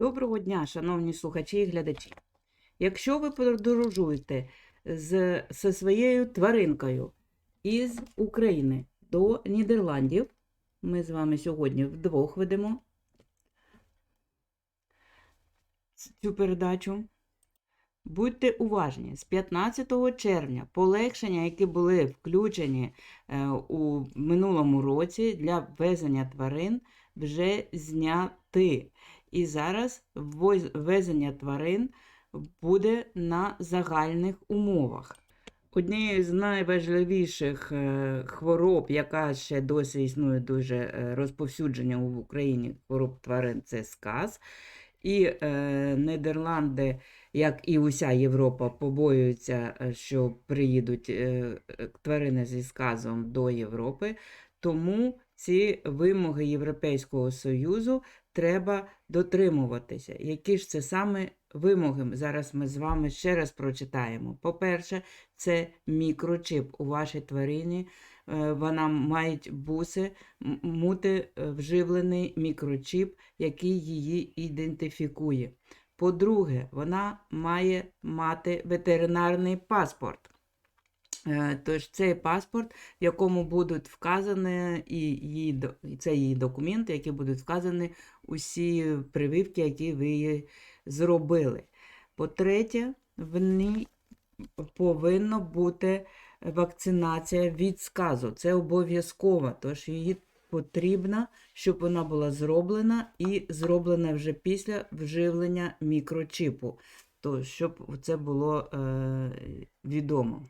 Доброго дня, шановні слухачі і глядачі. Якщо ви подорожуєте з, зі своєю тваринкою із України до Нідерландів, ми з вами сьогодні вдвох ведемо цю передачу. Будьте уважні, з 15 червня полегшення, які були включені е, у минулому році для ввезення тварин, вже зняти. І зараз ввезення тварин буде на загальних умовах. Однією з найважливіших е, хвороб, яка ще досі існує дуже е, розповсюдження в Україні хвороб тварин, це сказ. І е, Нідерланди, як і уся Європа, побоюються, е, що приїдуть тварини зі сказом до Європи. Тому ці вимоги Європейського Союзу треба дотримуватися. Які ж це саме вимоги? Зараз ми з вами ще раз прочитаємо. По-перше, це мікрочип у вашій тварині. Е, Вона має буси, мути е, вживлений мікрочип, який її ідентифікує. По-друге, вона має мати ветеринарний паспорт. Е, Тож цей паспорт, в якому будуть вказані і її, це її документи, які будуть вказані усі прививки, які ви їй зробили. По-третє, в ній повинна бути вакцинація від сказу. Це обов'язково, тож її потрібно, щоб вона була зроблена і зроблена вже після вживлення мікрочипу, то щоб це було е, відомо.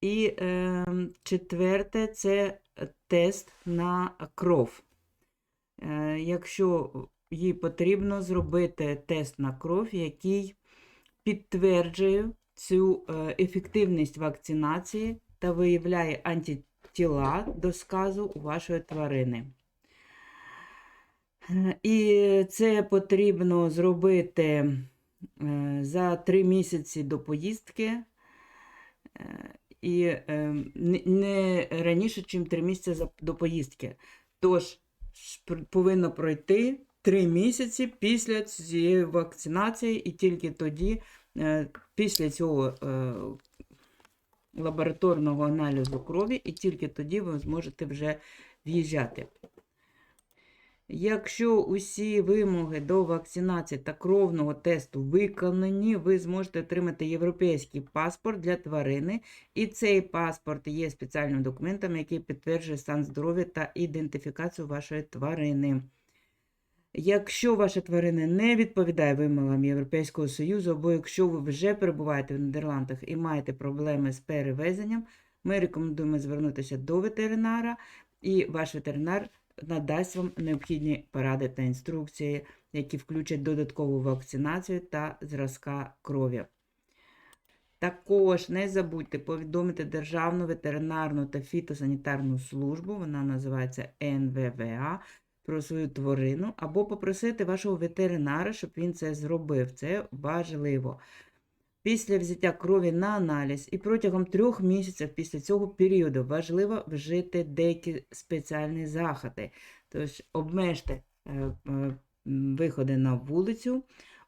І е, четверте це тест на кров. Е, якщо їй потрібно зробити тест на кров, який підтверджує цю е, ефективність вакцинації та виявляє антитіла до сказу у вашої тварини. Е, І це потрібно зробити е, за три місяці до поїздки. І е, не- раніше, ніж три місяці до поїздки. Тож повинно пройти три місяці після цієї вакцинації, і тільки тоді, е, після цього е, лабораторного аналізу крові, і тільки тоді ви зможете вже в'їжджати. Якщо усі вимоги до вакцинації та кровного тесту виконані, ви зможете отримати європейський паспорт для тварини, і цей паспорт є спеціальним документом, який підтверджує стан здоров'я та ідентифікацію вашої тварини. Якщо ваша тварина не відповідає вимогам Європейського Союзу, або якщо ви вже перебуваєте в Нідерландах і маєте проблеми з перевезенням, ми рекомендуємо звернутися до ветеринара, і ваш ветеринар надасть вам необхідні поради та інструкції, які включать додаткову вакцинацію та зразка крові. Також не забудьте повідомити Державну ветеринарну та фітосанітарну службу, вона називається НВВА, про свою тварину, або попросити вашого ветеринара, щоб він це зробив. Це важливо. Після взяття крові на аналіз і протягом трьох місяців після цього періоду важливо вжити деякі спеціальні заходи. Тож обмежте е, е, виходи на вулицю,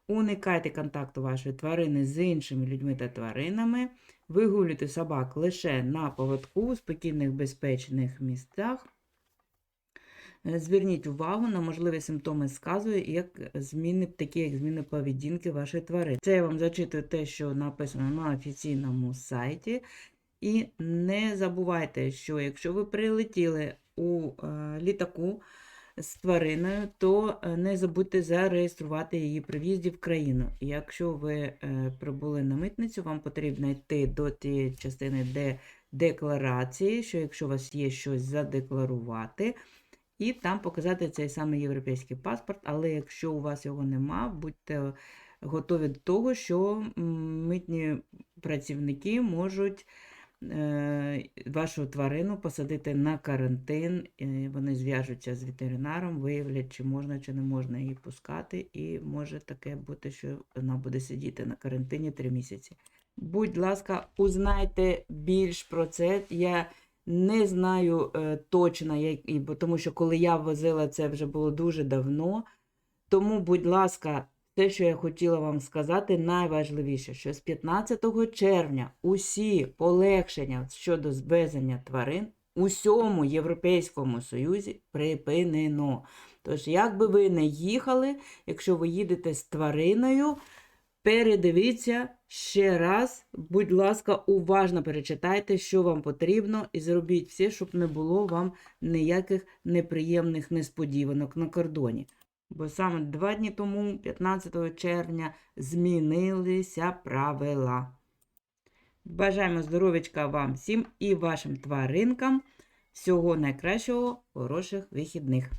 уникайте контакту вашої тварини з іншими людьми та тваринами, вигулюйте собак лише на поводку у спокійних безпечних місцях. Е, Зверніть увагу на можливі симптоми сказу, як зміни, такі як зміни поведінки вашої тварини. Це я вам зачитую те, що написано на офіційному сайті. І не забувайте, що якщо ви прилетіли у е, літаку з твариною, то е, не забудьте зареєструвати її при в'їзді в країну. Якщо ви прибули на митницю, вам потрібно йти до тієї частини, де декларації, що якщо у вас є щось задекларувати, і там показати цей самий європейський паспорт. Але якщо у вас його нема, будьте готові до того, що митні працівники можуть е, вашу тварину посадити на карантин. Вони зв'яжуться з ветеринаром, виявлять, чи можна, чи не можна її пускати, і може таке бути, що вона буде сидіти на карантині три місяці. Будь ласка, узнайте більш про це. Я не знаю е, точно, тому що коли я возила це вже було дуже давно. Тому, будь ласка, те, що я хотіла вам сказати, найважливіше, що з 15 червня усі полегшення щодо звезення тварин у всьому Європейському Союзі припинено. Тож, як би ви не їхали, якщо ви їдете з твариною, передивіться ще раз, будь ласка, уважно перечитайте, що вам потрібно, і зробіть все, щоб не було вам ніяких неприємних несподіванок на кордоні. Бо саме два дні тому, 15 червня, змінилися правила. Бажаємо здоров'ячка вам всім і вашим тваринкам. Всього найкращого, хороших вихідних.